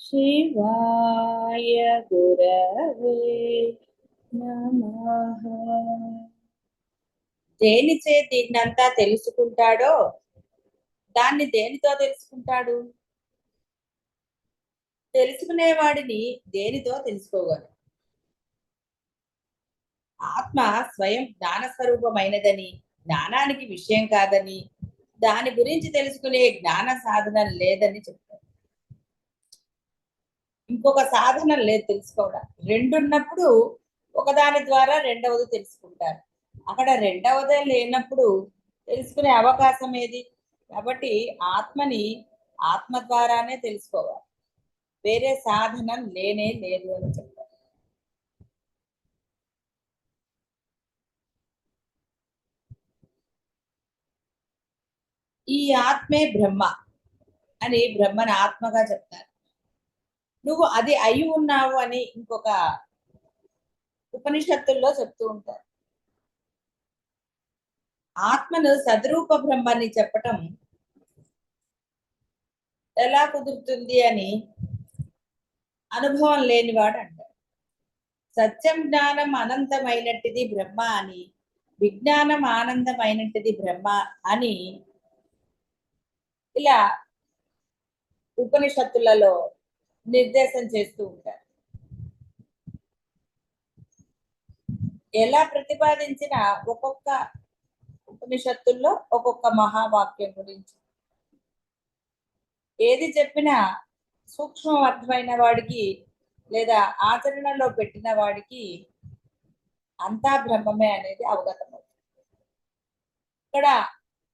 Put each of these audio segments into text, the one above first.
शिवाय गुरवे నమః దేనిచే దీన్నంతా తెలుసుకుంటాడో దాన్ని దేనితో తెలుసుకుంటాడు తెలుసుకునేవాడిని దేనితో తెలుసుకోగలరు ఆత్మ స్వయం జ్ఞాన స్వరూపమైనదని జ్ఞానానికి విషయం కాదని దాని గురించి తెలుసుకునే జ్ఞాన సాధన లేదని చెప్తారు. ఇంకొక సాధన లేదు తెలుసుకోవడం. రెండున్నప్పుడు ఒకదాని ద్వారా రెండవది తెలుసుకుంటారు. అక్కడ రెండవదే లేనప్పుడు తెలుసుకునే అవకాశం ఏది? కాబట్టి ఆత్మని ఆత్మ ద్వారానే తెలుసుకోవాలి. వేరే సాధనం లేనే లేదు అని చెప్తారు. ఈ ఆత్మే బ్రహ్మ అని బ్రహ్మని ఆత్మగా చెప్తారు. నువ్వు అది అయి ఉన్నావు అని ఇంకొక ఉపనిషత్తుల్లో చెప్తూ ఉంటారు. ఆత్మను సద్రూప బ్రహ్మని చెప్పటం ఎలా కుదురుతుంది అని అనుభవం లేనివాడు అంటారు. సత్యం జ్ఞానం అనంతమైనట్టిది బ్రహ్మ అని విజ్ఞానం ఆనందమైనట్టిది బ్రహ్మ అని ఇలా ఉపనిషత్తులలో నిర్దేశం చేస్తూ ఉంటారు. ఎలా ప్రతిపాదించిన ఒక్కొక్క ఉపనిషత్తుల్లో ఒక్కొక్క మహావాక్యం గురించి. ఏది చెప్పినా సూక్ష్మ అర్థమైన వాడికి లేదా ఆచరణలో పెట్టిన వాడికి అంతా బ్రహ్మమే అనేది అవగతం ఇక్కడ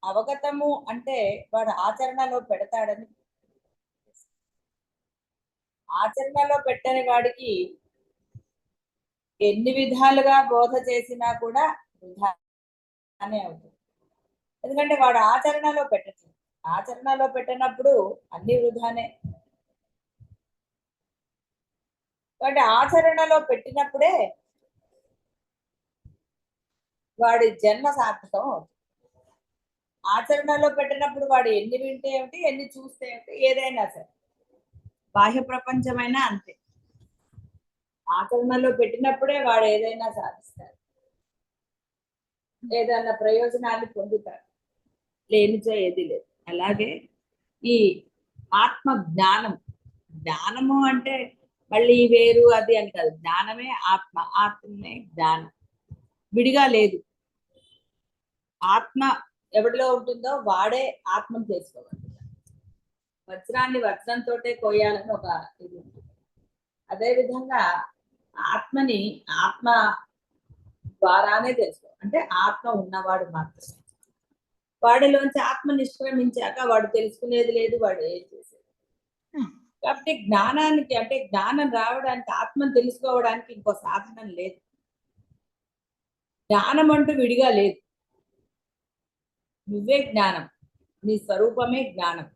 అవగతము అంటే వాడు ఆచరణలో పెడతాడని ఆచరణలో పెట్టని వాడికి ఎన్ని విధాలుగా బోధ చేసినా కూడా వృధానే అవుతుంది. ఎందుకంటే వాడు ఆచరణలో పెట్టట్లేదు ఆచరణలో పెట్టినప్పుడు అన్ని వృధానే. వాటి ఆచరణలో పెట్టినప్పుడే వాడి జన్మ సార్థకం అవుతుంది. ఆచరణలో పెట్టినప్పుడు వాడు ఎన్ని వింటే ఏమిటి ఎన్ని చూస్తే ఏమిటి ఏదైనా సరే. బాహ్య ప్రపంచమైనా అంతే. ఆచరణలో పెట్టినప్పుడే వాడు ఏదైనా సాధిస్తాడు. ఏదైనా ప్రయోజనాన్ని పొందుతాడు. లేనిచో ఏది లేదు. అలాగే ఈ ఆత్మ జ్ఞానం జ్ఞానము అంటే మళ్ళీ వేరు అది అని కాదు. జ్ఞానమే ఆత్మ ఆత్మే జ్ఞానం. విడిగా లేదు. ఆత్మ ఎవరిలో ఉంటుందో వాడే ఆత్మను చేసుకోవాలి. వజ్రాన్ని వజ్రంతో కోయాలని ఒక ఇది అదే విధంగా ఆత్మని ఆత్మ ద్వారానే తెలుసుకో అంటే ఆత్మ ఉన్నవాడు మాత్రమే. వాడిలోంచి ఆత్మ నిష్క్రమించాక వాడు తెలుసుకునేది లేదు వాడు ఏం చేసేది? కాబట్టి జ్ఞానానికి అంటే జ్ఞానం రావడానికి ఆత్మను తెలుసుకోవడానికి ఇంకో సాధనం లేదు. జ్ఞానం అంటూ విడిగా లేదు. నువ్వే జ్ఞానం. నీ స్వరూపమే జ్ఞానం.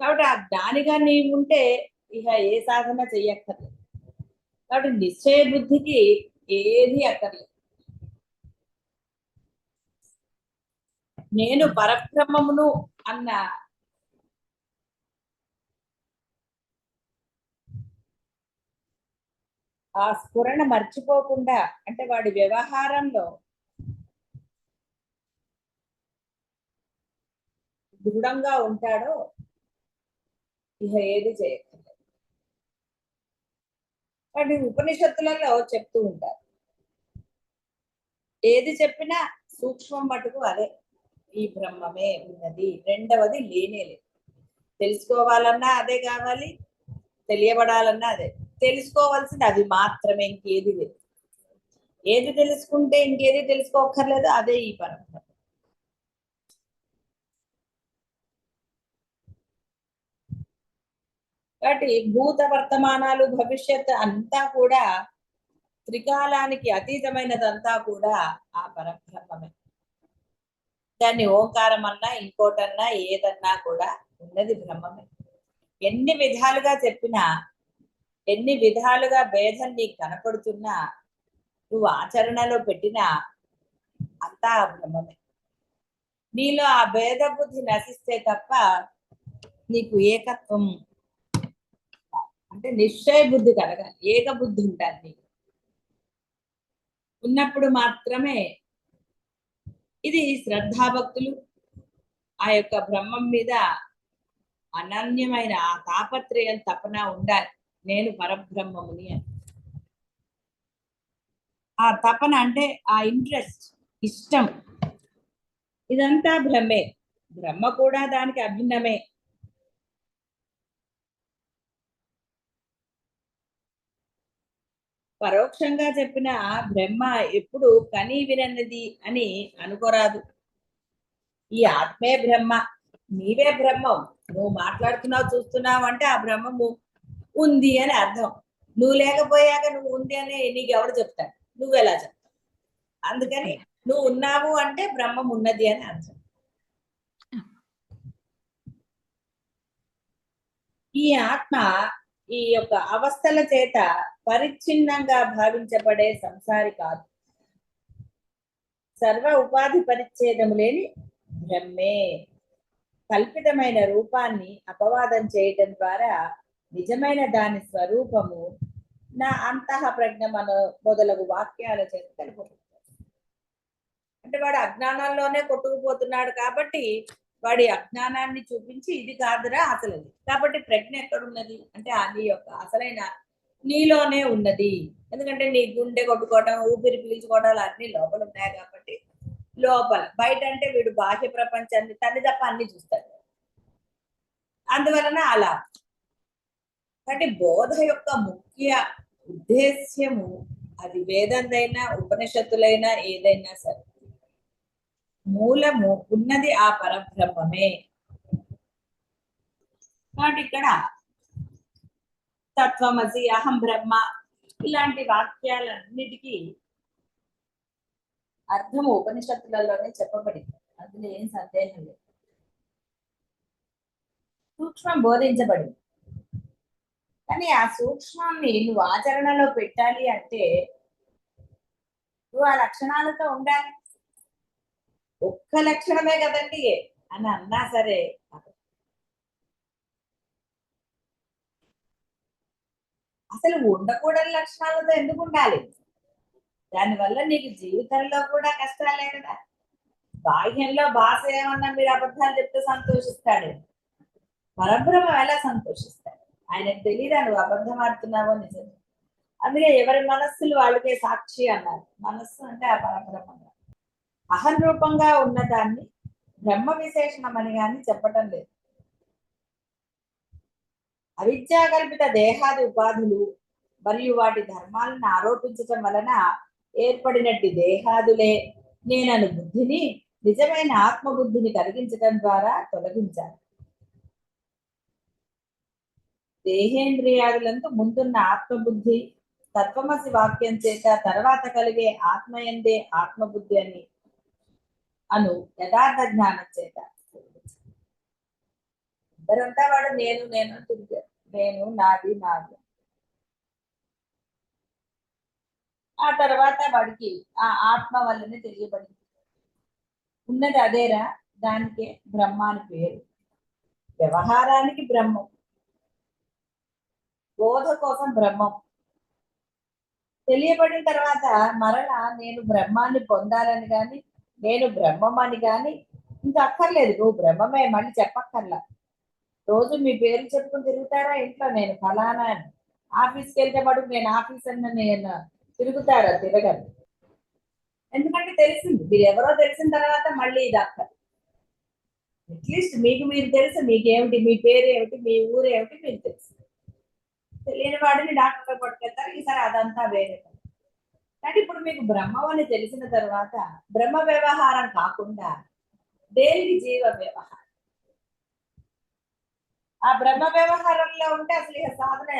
కాబట్టి ఆ జ్ఞానిగా నీవు ఉంటే ఇక ఏ సాధన చెయ్యక్కర్లేదు. కాబట్టి నిశ్చయ బుద్ధికి ఏది అక్కర్లేదు. నేను పరబ్రహ్మమును అన్న ఆ స్ఫురణ మర్చిపోకుండా అంటే వాడి వ్యవహారంలో దృఢంగా ఉంటాడో ఇహ ఏది చేయక్కర్లేదు. కానీ ఉపనిషత్తులలో చెప్తూ ఉంటారు. ఏది చెప్పినా సూక్ష్మం మటుకు అదే. ఈ బ్రహ్మమే ఉన్నది. రెండవది లేనే లేదు. తెలుసుకోవాలన్నా అదే కావాలి. తెలియబడాలన్నా అదే. తెలుసుకోవాల్సింది అది మాత్రమే ఇంకేది లేదు. ఏది తెలుసుకుంటే ఇంకేది తెలుసుకోకర్లేదు అదే ఈ పరం. కాబట్టి భూత వర్తమానాలు భవిష్యత్ అంతా కూడా త్రికాలానికి అతీతమైనదంతా కూడా ఆ పరబ్రహ్మమే. దాన్ని ఓంకారం అన్నా ఇంకోటన్నా ఏదన్నా కూడా ఉన్నది బ్రహ్మమే. ఎన్ని విధాలుగా చెప్పినా ఎన్ని విధాలుగా భేదం నీకు కనపడుతున్నా నువ్వు ఆచరణలో పెట్టినా అంతా ఆ బ్రహ్మమే. నీలో ఆ భేద బుద్ధి నశిస్తే తప్ప నీకు ఏకత్వం అంటే నిశ్చయ బుద్ధి కలగాలి. ఏక బుద్ధి ఉంటుంది నీకు. ఉన్నప్పుడు మాత్రమే ఇది శ్రద్ధాభక్తులు ఆ యొక్క బ్రహ్మం మీద అనన్యమైన ఆ తాపత్రయం తపన ఉండాలి. నేను పరబ్రహ్మముని అని. ఆ తపన అంటే ఆ ఇంట్రెస్ట్ ఇష్టం. ఇదంతా బ్రహ్మే. బ్రహ్మ కూడా దానికి అభిన్నమే. పరోక్షంగా చెప్పిన బ్రహ్మ ఎప్పుడు కని వినన్నది అని అనుకోరాదు. ఈ ఆత్మే బ్రహ్మ నీవే బ్రహ్మం నువ్వు మాట్లాడుతున్నావు చూస్తున్నావు అంటే ఆ బ్రహ్మము ఉంది అని అర్థం. నువ్వు లేకపోయాక నువ్వు ఉంది అని నీకు ఎవడు చెప్తాడు నువ్వు ఎలా చెప్తావు? అందుకని నువ్వు ఉన్నావు అంటే బ్రహ్మం ఉన్నది అని అర్థం. ఈ ఆత్మ ఈ యొక్క అవస్థల చేత పరిచ్ఛిన్నంగా భావించబడే సంసారి కాదు. సర్వ ఉపాధి పరిచ్ఛేదము లేని బ్రహ్మే కల్పితమైన రూపాన్ని అపవాదం చేయటం ద్వారా నిజమైన దాని స్వరూపము నా అంతః ప్రజ్ఞ మన మొదలగు వాక్యాల చేత తెలుపుతుంది అంటే వాడు అజ్ఞానంలోనే కొట్టుకుపోతున్నాడు కాబట్టి వాడి అజ్ఞానాన్ని చూపించి ఇది కాదురా అసలు అది కాబట్టి ప్రజ్ఞ ఎక్కడున్నది? అంటే ఆ నీ యొక్క అసలైన నీలోనే ఉన్నది. ఎందుకంటే నీ గుండె కొట్టుకోవడం ఊపిరి పీల్చుకోవడాలు అన్ని లోపల ఉన్నాయి కాబట్టి లోపల. బయట అంటే వీడు బాహ్య ప్రపంచాన్ని తల్లి తప్ప అన్ని చూస్తాడు. అందువలన అలా. కాబట్టి బోధ యొక్క ముఖ్య ఉద్దేశ్యము అది వేదందైనా ఉపనిషత్తులైనా ఏదైనా సరే. మూలము ఉన్నది ఆ పరబ్రహ్మమే. కాబట్టి ఇక్కడ తత్వమసి అహం బ్రహ్మ ఇలాంటి వాక్యాలన్నిటికీ అర్థము ఉపనిషత్తులలోనే చెప్పబడింది. అందులో ఏం సందేహం లేదు. సూక్ష్మం బోధించబడింది. కానీ ఆ సూక్ష్మాన్ని నువ్వు ఆచరణలో పెట్టాలి అంటే నువ్వు ఆ లక్షణాలతో ఉండాలి. ఒక్క లక్షణమే కదండి. అని అన్నా సరే. అసలు ఉండకూడని లక్షణాలతో ఎందుకు ఉండాలి? దానివల్ల నీకు జీవితంలో కూడా కష్టాలే కదా. బాహ్యంలో భాష ఏమన్నా మీరు అబద్ధాలు చెప్తే సంతోషిస్తాడు. పరబ్రహ్మ ఎలా సంతోషిస్తాడు? ఆయనకు తెలియదా నువ్వు అబద్ధం ఆడుతున్నావో నిజం అందుకే ఎవరి మనస్సులు వాళ్ళకే సాక్షి అన్నారు. మనస్సు అంటే ఆ పరబ్రహ్మ. అహం రూపంగా ఉన్నదాన్ని బ్రహ్మ విశేషణం అని కానీ చెప్పటం లేదు. అవిద్యాకల్పిత దేహాది ఉపాధులు మరియు వాటి ధర్మాలను ఆరోపించటం వలన ఏర్పడినట్టు దేహాదులే నేనను బుద్ధిని నిజమైన ఆత్మబుద్ధిని కలిగించటం ద్వారా తొలగించాను. దేహేంద్రియాదులందు ముందున్న ఆత్మబుద్ధి తత్వమసి వాక్యం చేత తర్వాత కలిగే ఆత్మయందే ఆత్మబుద్ధి అని అను యథార్థ జ్ఞానం చేత. ఇద్దరంతా వాడు నేను నేను తిరిగారు నేను నాది నాది. ఆ తర్వాత వాడికి ఆ ఆత్మ వల్లనే తెలియబడింది. ఉన్నది అదేరా దానికే బ్రహ్మ అని పేరు. వ్యవహారానికి బ్రహ్మం. బోధ కోసం బ్రహ్మం. తెలియబడిన తర్వాత మరలా నేను బ్రహ్మాన్ని పొందాలని కానీ నేను బ్రహ్మం అని కానీ ఇంకా అక్కర్లేదు. నువ్వు బ్రహ్మమే మళ్ళీ చెప్పక్కర్లా. రోజు మీ పేరు చెప్పుకుని తిరుగుతారా? ఇంట్లో నేను ఫలానా అని. ఆఫీస్కి వెళ్తే మటుకు నేను ఆఫీస్ అన్న నేను తిరుగుతారా? తిరగదు ఎందుకంటే తెలిసింది. మీరు ఎవరో తెలిసిన తర్వాత మళ్ళీ ఇది అక్కర్. అట్లీస్ట్ మీకు మీరు తెలుసు మీకేమిటి మీ పేరు ఏమిటి మీ ఊరు ఏమిటి మీకు తెలుసు. తెలియని వాడిని డాక్టర్ పట్టుకెళ్తారు ఈసారి అదంతా వేరే కానీ ఇప్పుడు మీకు బ్రహ్మం అని తెలిసిన తర్వాత బ్రహ్మ వ్యవహారం కాకుండా దేనికి జీవ వ్యవహారం? ఆ బ్రహ్మ వ్యవహారంలో ఉంటే అసలు ఇక సాధన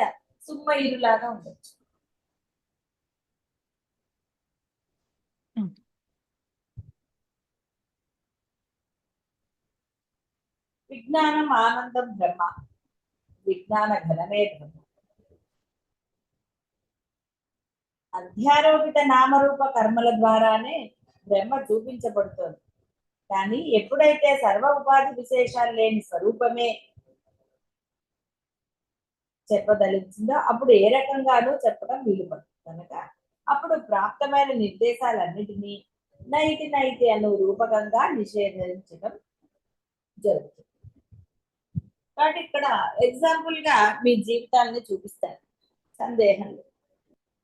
సుమ్మ ఇరులాగా ఉండొచ్చు. విజ్ఞానం ఆనందం బ్రహ్మ. విజ్ఞాన ఘనమే బ్రహ్మ. అధ్యారోపిత నామరూప కర్మల ద్వారానే బ్రహ్మ చూపించబడుతోంది. కానీ ఎప్పుడైతే సర్వ ఉపాధి విశేషాలు లేని స్వరూపమే చెప్పదలిచిందో అప్పుడు ఏ రకంగానూ చెప్పడం వీలుపడదు. కనుక అప్పుడు ప్రాప్తమైన నిర్దేశాలన్నిటినీ నైతి నైతి అను రూపకంగా నిషేధించడం జరుగుతుంది. కాబట్టి ఇక్కడ ఎగ్జాంపుల్గా మీ జీవితాన్ని చూపిస్తారు సందేహం లేదు.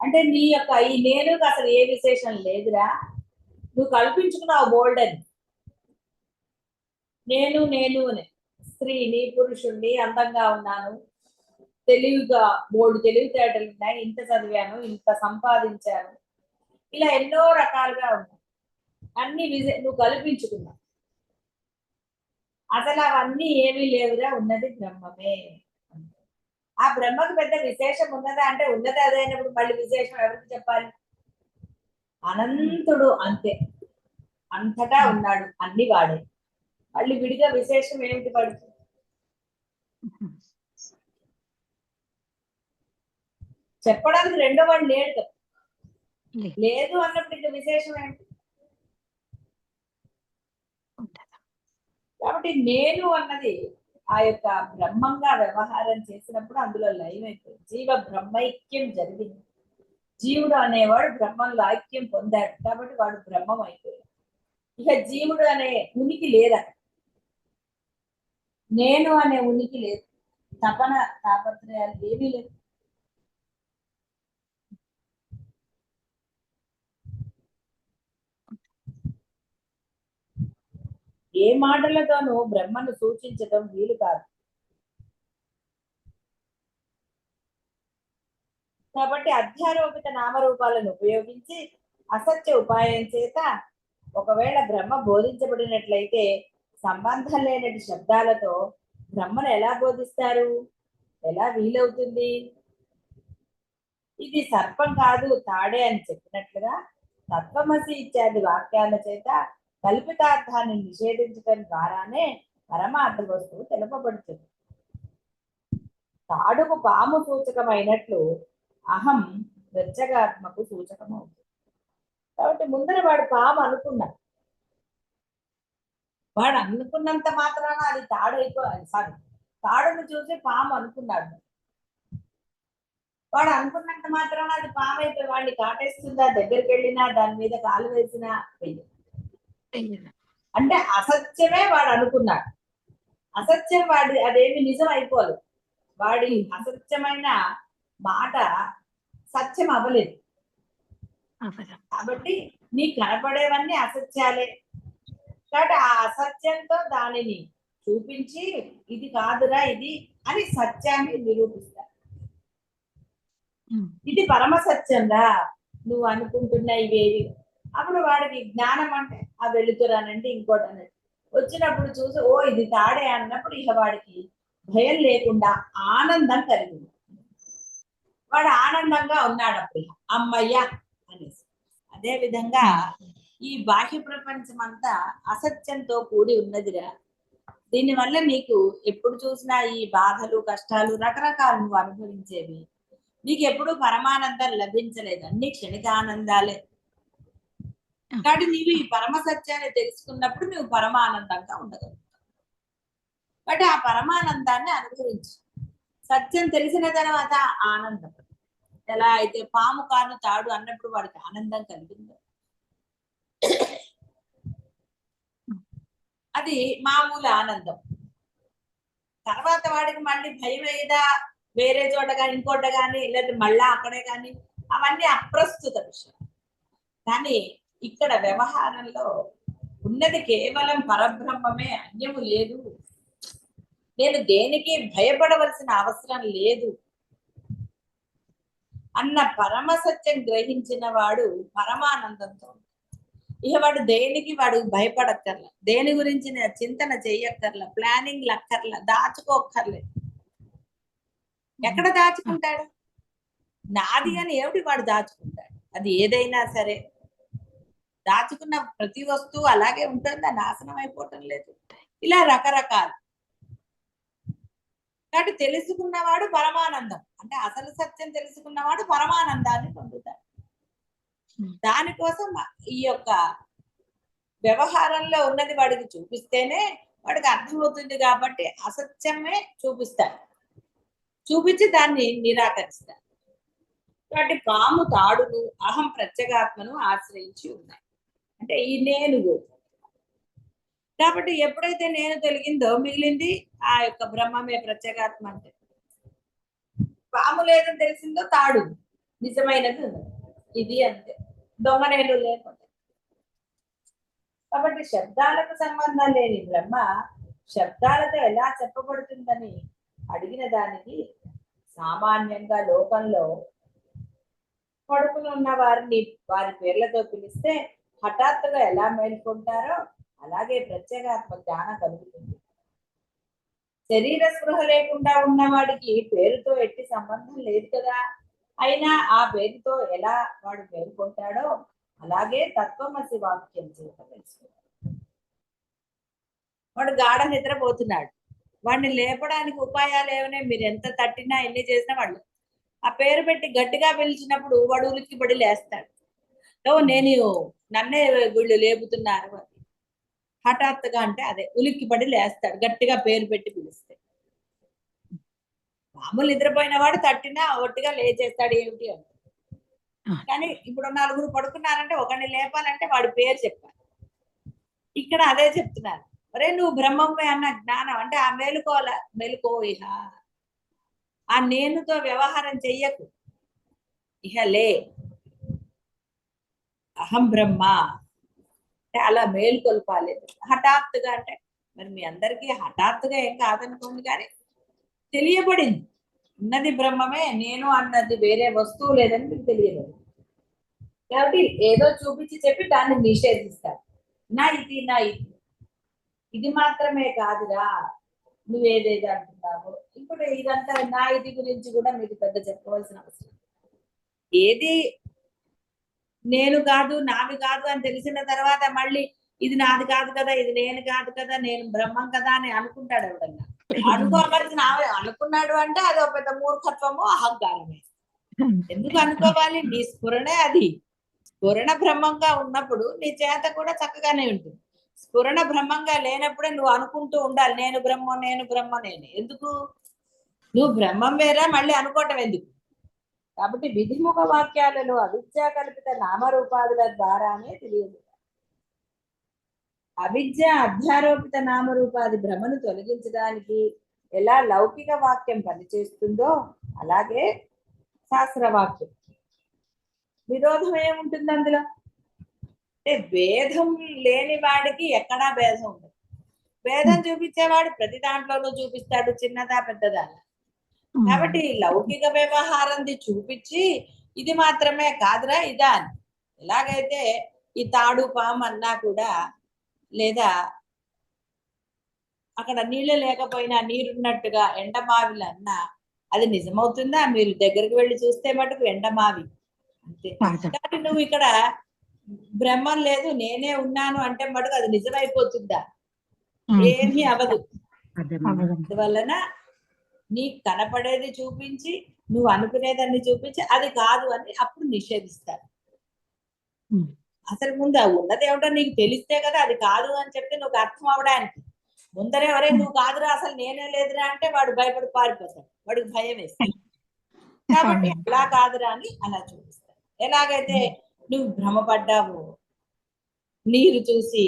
అంటే నీ యొక్క ఈ నేను అసలు ఏ విశేషం లేదురా. నువ్వు కల్పించుకున్నావు బోల్డ్ అని. నేను నేను అని. స్త్రీని పురుషుణ్ణి అందంగా ఉన్నాను. తెలివిగా బోర్డు తెలివితేటలు ఉన్నాయి. ఇంత చదివాను ఇంత సంపాదించాను. ఇలా ఎన్నో రకాలుగా ఉన్నాయి. అన్ని విజ నువ్వు కల్పించుకున్నావు. అసలు అవన్నీ ఏమీ లేవురా. ఉన్నది బ్రహ్మమే. ఆ బ్రహ్మకు పెద్ద విశేషం ఉన్నదా అంటే ఉన్నది అదైనప్పుడు మళ్ళీ విశేషం ఎవరికి చెప్పాలి? అనంతుడు అంతే. అంతటా ఉన్నాడు అన్ని వాడే. మళ్ళీ విడిగా విశేషం ఏమిటి పడుతుంది చెప్పడానికి రెండో వాడు లేడు కదా. లేదు. లేదు అన్నప్పుడు ఇంకా విశేషం ఏంటి? కాబట్టి నేను అన్నది ఆ యొక్క బ్రహ్మంగా వ్యవహారం చేసినప్పుడు అందులో లయమైపోయింది అయిపోయింది. జీవ బ్రహ్మైక్యం జరిగింది. జీవుడు అనేవాడు బ్రహ్మంలో ఐక్యం పొందాడు. కాబట్టి వాడు బ్రహ్మం అయిపోయాడు. ఇక జీవుడు అనే ఉనికి లేదా? నేను అనే ఉనికి లేదు. తపన తాపత్రయాలు ఏమీ లేవు. ఏ మాటలతోనూ బ్రహ్మను సూచించటం వీలు కాదు. కాబట్టి అధ్యారోపిత నామరూపాలను ఉపయోగించి అసత్య ఉపాయం చేత ఒకవేళ బ్రహ్మ బోధించబడినట్లయితే సంబంధం లేనటి శబ్దాలతో బ్రహ్మను ఎలా బోధిస్తారు? ఎలా వీలవుతుంది? ఇది సర్పం కాదు తాడే అని చెప్పినట్లుగా తత్వమసి ఇత్యాది వాక్యాల చేత కల్పితార్థాన్ని నిషేధించడం ద్వారానే పరమార్థ వస్తువు తెలుపబడుతుంది తాడుకు పాము సూచకమైనట్లు అహం వెచ్చగాత్మకు సూచకమవుతుంది. కాబట్టి ముందర వాడు పాము అనుకున్నాడు. వాడు అనుకున్నంత మాత్రాన అది తాడు అయిపోయి సారీ తాడును చూసి పాము అనుకున్నాడు. వాడు అనుకున్నంత మాత్రాన అది పాము అయిపోయి వాడిని కాటేస్తుందా దగ్గరికి వెళ్ళినా దాని మీద కాలు వేసినా వెయ్యి అంటే అసత్యమే వాడు అనుకున్నాడు. అసత్యం వాడి అదేమి నిజం అయిపోలేదు వాడి అసత్యమైన మాట సత్యం అవ్వలేదు. కాబట్టి నీకు కనపడేవన్నీ అసత్యాలే. కాబట్టి ఆ అసత్యంతో దానిని చూపించి ఇది కాదురా ఇది అని సత్యాన్ని నిరూపిస్తారు. ఇది పరమ సత్యం రా నువ్వు అనుకుంటున్న ఇవేవి అప్పుడు వాడికి జ్ఞానం అంటే ఆ వెళుతురానంటే ఇంకోటి అన్నట్టు వచ్చినప్పుడు చూసి ఓ ఇది తాడే అన్నప్పుడు ఇక వాడికి భయం లేకుండా ఆనందం కలిగింది. వాడు ఆనందంగా ఉన్నాడు అప్పుడు అమ్మయ్యా అమ్మయ్య అనేసి. అదే విధంగా ఈ బాహ్య ప్రపంచం అంతా అసత్యంతో కూడి ఉన్నదిరా. దీనివల్ల నీకు ఎప్పుడు చూసినా ఈ బాధలు కష్టాలు రకరకాలు నువ్వు అనుభవించేవి. నీకు ఎప్పుడు పరమానందం లభించలేదు. అన్ని క్షణికానందాలే. కాబట్టి నీవు ఈ పరమ సత్యాన్ని తెలుసుకున్నప్పుడు నువ్వు పరమానందంగా ఉండగలుగుతావు. కాబట్టి ఆ పరమానందాన్ని అనుభవించు. సత్యం తెలిసిన తర్వాత ఆనందం. ఎలా అయితే పాము కాను తాడు అన్నప్పుడు వాడికి ఆనందం కలిగిందో. అది మామూలు ఆనందం. తర్వాత వాడికి మళ్ళీ భయం వేయదా వేరే చోట కానీ ఇంకోట కానీ లేదా మళ్ళా అక్కడే కానీ అవన్నీ అప్రస్తుత విషయం కానీ ఇక్కడ వ్యవహారంలో ఉన్నది కేవలం పరబ్రహ్మమే అన్యము లేదు. నేను దేనికి భయపడవలసిన అవసరం లేదు. అన్న పరమ సత్యం గ్రహించిన వాడు పరమానందంతో ఇక వాడు దేనికి వాడు భయపడక్కర్ల దేని గురించి చింతన చెయ్యక్కర్ల ప్లానింగ్ లక్కర్ల దాచుకోక్కర్లేదు ఎక్కడ దాచుకుంటాడు? నాది అని ఏమిటి వాడు దాచుకుంటాడు? అది ఏదైనా సరే. దాచుకున్న ప్రతి వస్తువు అలాగే ఉంటుందా నాశనం అయిపోవటం లేదు. ఇలా రకరకాలు. కాబట్టి తెలుసుకున్నవాడు పరమానందం. అంటే అసలు సత్యం తెలుసుకున్నవాడు పరమానందాన్ని పొందుతాడు. దానికోసం ఈ యొక్క వ్యవహారంలో ఉన్నది వాడికి చూపిస్తేనే వాడికి అర్థమవుతుంది కాబట్టి అసత్యమే చూపిస్తాడు. చూపించి దాన్ని నిరాకరిస్తాడు. కాబట్టి పాము తాడును అహం ప్రత్యేగాత్మను ఆశ్రయించి ఉన్నాయి. అంటే ఈ నేను కాబట్టి ఎప్పుడైతే నేను తొలగిందో మిగిలింది ఆ యొక్క బ్రహ్మమే ప్రత్యేగాత్మ అంటే. పాము లేదని తెలిసిందో తాడు. నిజమైనది ఇది అంతే. దొంగ నేను లేకపోతే. కాబట్టి శబ్దాలకు సంబంధం లేని బ్రహ్మ శబ్దాలతో ఎలా చెప్పబడుతుందని అడిగిన దానికి సామాన్యంగా లోకంలో కొడుకులు ఉన్న వారిని వారి పేర్లతో పిలిస్తే హఠాత్తుగా ఎలా మేల్కొంటారో అలాగే ప్రత్యేగాత్మ జ్ఞానం కలుగుతుంది. శరీర స్పృహ లేకుండా ఉన్నవాడికి పేరుతో ఎట్టి సంబంధం లేదు కదా. అయినా ఆ పేరుతో ఎలా వాడు మేల్కొంటాడో అలాగే తత్వమసి వాక్యం చేత తెలుసుకుంటాడు. వాడు గాఢ నిద్రపోతున్నాడు. వాడిని లేపడానికి ఉపాయాలు ఏమైనా మీరు ఎంత తట్టినా ఎన్ని చేసినా వాళ్ళు ఆ పేరు పెట్టి గట్టిగా పిలిచినప్పుడు వాడు ఉలిక్కి పడి లేస్తాడు. నేను నన్నే వీళ్ళు లేపుతున్నారు అని హఠాత్తుగా అంటే అదే ఉలిక్కి పడి లేస్తాడు. గట్టిగా పేరు పెట్టి పిలిస్తే. మామూలు నిద్రపోయిన వాడు తట్టినా ఒట్టిగా లేచేస్తాడు ఏమిటి అని కానీ ఇప్పుడు నలుగురు పడుకున్నారంటే ఒకరిని లేపాలంటే వాడి పేరు చెప్పాలి. ఇక్కడ అదే చెప్తున్నారు. ఒరే నువ్వు బ్రహ్మమే అన్న జ్ఞానం అంటే ఆ మేలుకోల మేలుకో ఇహ ఆ నేనుతో వ్యవహారం చెయ్యకు. ఇహ లే. అహం బ్రహ్మ అంటే అలా మేల్కొల్పాలి. హఠాత్తుగా అంటే మరి మీ అందరికీ హఠాత్తుగా ఏం కాదనుకోండి కానీ తెలియబడింది. ఉన్నది బ్రహ్మమే నేను అన్నది వేరే వస్తువు లేదని మీకు తెలియదు కాబట్టి ఏదో చూపించి చెప్పి దాన్ని నిషేధిస్తారు. నా ఇది నా ఇది. ఇది మాత్రమే కాదురా. నువ్వేదేది అంటున్నావు. ఇప్పుడు ఇదంతా నా ఇది గురించి కూడా మీకు పెద్ద చెప్పవలసిన అవసరం ఏది నేను కాదు నాది కాదు అని తెలిసిన తర్వాత మళ్ళీ ఇది నాది కాదు కదా ఇది నేను కాదు కదా నేను బ్రహ్మం కదా అని అనుకుంటాడు ఎవడన్నా. అనుకోవలసిన అనుకున్నాడు అంటే అది ఒక పెద్ద మూర్ఖత్వము అహంకారమే. ఎందుకు అనుకోవాలి? నీ స్ఫురణే అది. స్ఫురణ బ్రహ్మంగా ఉన్నప్పుడు నీ చేత కూడా చక్కగానే ఉంటుంది. స్ఫురణ బ్రహ్మంగా లేనప్పుడే నువ్వు అనుకుంటూ ఉండాలి నేను బ్రహ్మ నేను బ్రహ్మ నేను. ఎందుకు? నువ్వు బ్రహ్మం వేరా మళ్ళీ అనుకోవటం ఎందుకు? కాబట్టి విధిముఖ వాక్యాలలో అవిద్యా కల్పిత నామరూపాదుల ద్వారానే తెలియదు. అవిద్య అధ్యారోపిత నామరూపాది భ్రమను తొలగించడానికి ఎలా లౌకిక వాక్యం పనిచేస్తుందో అలాగే శాస్త్రవాక్యం. విరోధం ఏముంటుంది అందులో? అంటే భేదం లేని వాడికి ఎక్కడా భేదం ఉండదు. భేదం చూపించేవాడు ప్రతి దాంట్లోనూ చూపిస్తాడు చిన్నదా పెద్దదా కాబట్టి లౌకిక వ్యవహారంది చూపించి ఇది మాత్రమే కాదురా ఇదా అని. ఎలాగైతే ఈ తాడు పాము అన్నా కూడా లేదా అక్కడ నీళ్ళు లేకపోయినా నీరున్నట్టుగా ఎండమావిలు అన్నా అది నిజమవుతుందా? మీరు దగ్గరికి వెళ్ళి చూస్తే మటుకు ఎండమావి అంతే. నువ్వు ఇక్కడ బ్రహ్మం లేదు నేనే ఉన్నాను అంటే మటుకు అది నిజమైపోతుందా? ఏమీ అవదు. అందువలన నీకు కనపడేది చూపించి నువ్వు అనుకునేదాన్ని చూపించి అది కాదు అని అప్పుడు నిషేధిస్తారు. అసలు ముందు ఉన్నది ఏమిటో నీకు తెలిస్తే కదా అది కాదు అని చెప్తే నువ్వు అర్థం అవడానికి. ముందరే ఎవరే నువ్వు కాదురా అసలు నేనే లేదురా అంటే వాడు భయపడి పారిపోతాడు. వాడికి భయం వేస్తాడు కాబట్టి అలా కాదురా అని అలా చూపిస్తాడు ఎలాగైతే నువ్వు భ్రమపడ్డావు నీరు చూసి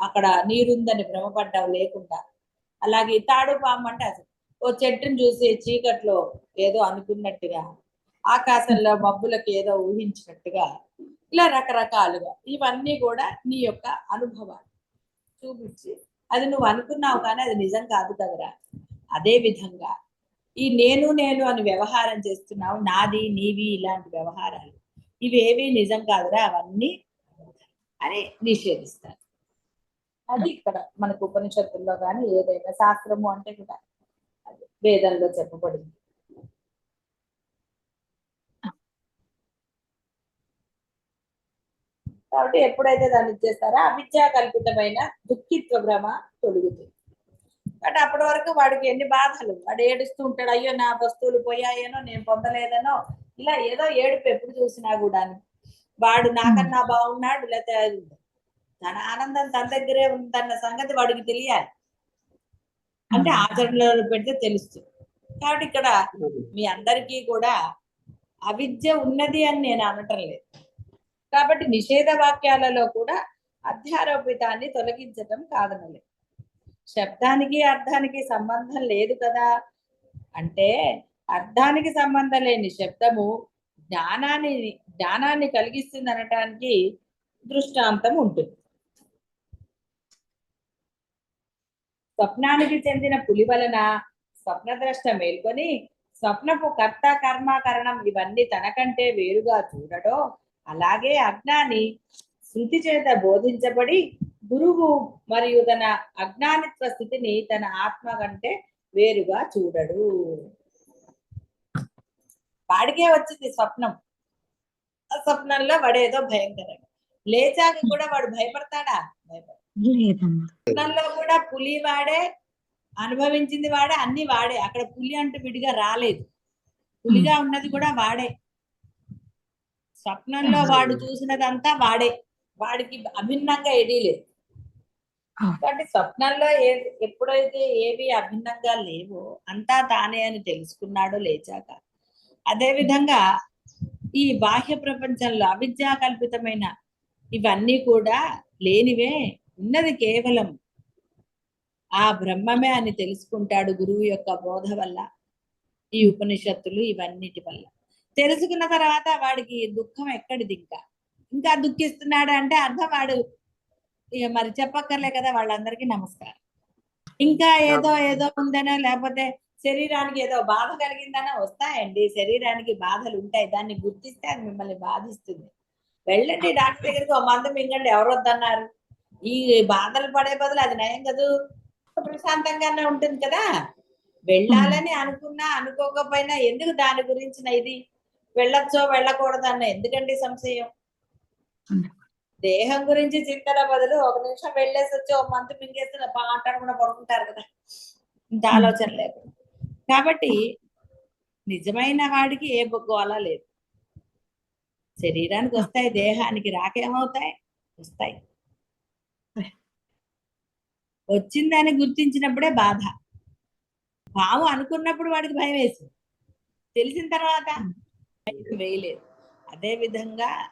అక్కడ నీరుందని భ్రమపడ్డావు లేకుండా అలాగే తాడు పాము అంటే అసలు ఓ చెట్టుని చూసి చీకట్లో ఏదో అనుకున్నట్టుగా ఆకాశంలో మబ్బులకు ఏదో ఊహించినట్టుగా ఇలా రకరకాలుగా ఇవన్నీ కూడా నీ యొక్క అనుభవాలు చూపించి అది నువ్వు అనుకున్నావు కానీ అది నిజం కాదు కదరా. అదే విధంగా ఈ నేను నేను అని వ్యవహారం చేస్తున్నావు నాది నీవి ఇలాంటి వ్యవహారాలు ఇవేవి నిజం కాదురా అవన్నీ అని నిషేధిస్తారు. అది ఇక్కడ మనకు ఉపనిషత్తుల్లో కానీ ఏదైనా శాస్త్రము అంటే కూడా వేదంలో చెప్పబడింది. కాబట్టి ఎప్పుడైతే దాన్ని ఇచ్చేస్తారో అవిద్యా కల్పితమైన దుఃఖిత్వ భ్రమ తొలుగుతుంది. బట్ అప్పటి వరకు వాడికి ఎన్ని బాధలు వాడు ఏడుస్తూ ఉంటాడు అయ్యో నా వస్తువులు పోయాయేనో నేను పొందలేదనో ఇలా ఏదో ఏడుపు ఎప్పుడు చూసినా కూడా వాడు నాకన్నా బాగున్నాడు లేకపోతే తన ఆనందం తన దగ్గరే ఉందన్న సంగతి వాడికి తెలియాలి. అంటే ఆచరణలో పెడితే తెలుస్తుంది. కాబట్టి ఇక్కడ మీ అందరికీ కూడా అవిద్య ఉన్నది అని నేను అనటం లేదు. కాబట్టి నిషేధ వాక్యాలలో కూడా అధ్యారోపితాన్ని తొలగించటం కాదనలేదు. శబ్దానికి అర్థానికి సంబంధం లేదు కదా. అంటే అర్థానికి సంబంధం లేని శబ్దము జ్ఞానాన్ని జ్ఞానాన్ని కలిగిస్తుంది అనటానికి దృష్టాంతం ఉంటుంది. స్వప్నానికి చెందిన పులి వలన స్వప్నద్రష్ట మేల్కొని స్వప్నపు కర్త కర్మాకరణం ఇవన్నీ తనకంటే వేరుగా చూడడో అలాగే అజ్ఞాని శృతి చేత బోధించబడి గురువు మరియు తన అజ్ఞానిత్వ స్థితిని తన ఆత్మ కంటే వేరుగా చూడడు. వాడికే వచ్చింది స్వప్నం. ఆ స్వప్నంలో వాడేదో భయంకరంగా లేచాక కూడా వాడు భయపడతాడా? భయపడ లేదమ్మా. కూడా పులి వాడే అనుభవించింది వాడే అన్ని వాడే. అక్కడ పులి అంటూ విడిగా రాలేదు. పులిగా ఉన్నది కూడా వాడే. స్వప్నంలో వాడు చూసినదంతా వాడే. వాడికి అభిన్నంగా ఏదీ లేదు. కాబట్టి స్వప్నంలో ఏ ఎప్పుడైతే ఏవి అభిన్నంగా లేవో అంతా తానే అని తెలుసుకున్నాడో లేచాక. అదే విధంగా ఈ బాహ్య ప్రపంచంలో అవిద్యా కల్పితమైన ఇవన్నీ కూడా లేనివే ఉన్నది కేవలం ఆ బ్రహ్మమే అని తెలుసుకుంటాడు గురువు యొక్క బోధ వల్ల ఈ ఉపనిషత్తులు ఇవన్నిటి వల్ల. తెలుసుకున్న తర్వాత వాడికి దుఃఖం ఎక్కడిది ఇంకా? ఇంకా దుఃఖిస్తున్నాడు అంటే అర్థం వాడు ఇక మరి చెప్పక్కర్లే కదా వాళ్ళందరికీ నమస్కారం. ఇంకా ఏదో ఏదో ఉందనో లేకపోతే శరీరానికి ఏదో బాధ కలిగిందనో వస్తాయండి. శరీరానికి బాధలు ఉంటాయి. దాన్ని గుర్తిస్తే అది మిమ్మల్ని బాధిస్తుంది. వెళ్ళండి డాక్టర్ దగ్గరికి ఒక మందు మింగండి ఎవరు వద్దన్నారు? ఈ బాధలు పడే బదులు అది నయం కదూ? ప్రశాంతంగానే ఉంటుంది కదా? వెళ్ళాలని అనుకున్నా అనుకోకపోయినా ఎందుకు దాని గురించిన ఇది? వెళ్ళొచ్చో వెళ్ళకూడదన్న ఎందుకండి సంశయం? దేహం గురించి చింతన బదులు ఒక నిమిషం వెళ్ళేసి వచ్చి ఒక మంత్ మింగేసి మాట్లాడకుండా పడుకుంటారు కదా? ఇంత ఆలోచన లేదు. కాబట్టి నిజమైన వాడికి ఏ గోల లేదు. శరీరానికి వస్తాయి దేహానికి రాకేమవుతాయి? వస్తాయి. వచ్చిందని గుర్తించినప్పుడే బాధ. పాము అనుకున్నప్పుడు వాడికి భయం వేసింది. తెలిసిన తర్వాత వేయలేదు. అదే విధంగా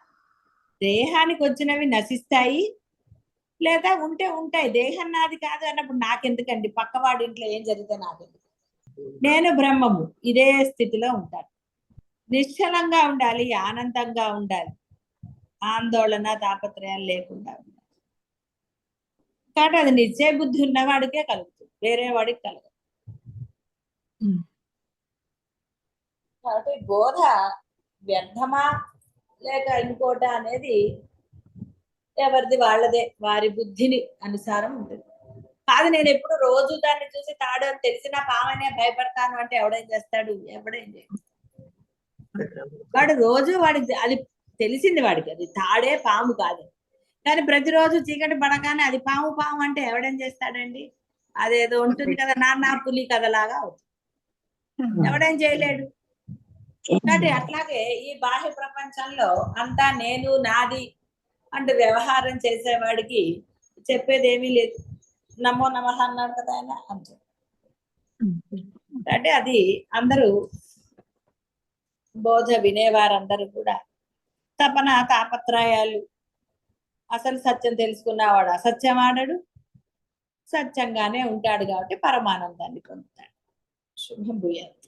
దేహానికి వచ్చినవి నశిస్తాయి లేదా ఉంటే ఉంటాయి. దేహం నాది కాదు అన్నప్పుడు నాకెందుకండి? పక్కవాడి ఇంట్లో ఏం జరిగితే నాకెందుకు? నేను బ్రహ్మము. ఇదే స్థితిలో ఉంటాను. నిశ్చలంగా ఉండాలి ఆనందంగా ఉండాలి. ఆందోళన తాపత్రయాలు లేకుండా కాబట్టి అది నిశ్చయ బుద్ధి ఉన్నవాడికే కలుగుతుంది. వేరే వాడికి కలగదు. కాబట్టి బోధ వ్యర్థమా లేక ఇంకోట అనేది ఎవరిది వాళ్ళదే. వారి బుద్ధిని అనుసారం ఉంటుంది. కాదు నేను ఎప్పుడు రోజు దాన్ని చూసి తాడు అని తెలిసిన పామనే భయపడతాను అంటే ఎవడేం చేస్తాడు? ఎవడేం వాడు రోజు వాడికి అది తెలిసింది వాడికి. అది తాడే పాము కాదు. కానీ ప్రతిరోజు చీకటి పడగానే అది పాము పాము అంటే ఎవడేం చేస్తాడండి? అదేదో ఉంటుంది కదా నాన్న పులి కథలాగా అవుతుంది. ఎవడేం చేయలేడు. కాబట్టి అట్లాగే ఈ బాహ్య ప్రపంచంలో అంతా నేను నాది అంటూ వ్యవహారం చేసేవాడికి చెప్పేది ఏమీ లేదు. నమో నమ అన్నాడు కదా ఆయన అంతే. అంటే అది అందరూ బోధ వినేవారందరూ కూడా. తపన తాపత్రయాలు అసలు సత్యం తెలుసుకున్నవాడు అసత్యం ఆడడు? సత్యంగానే ఉంటాడు కాబట్టి పరమానందాన్ని పొందుతాడు. శుభం భూయాత్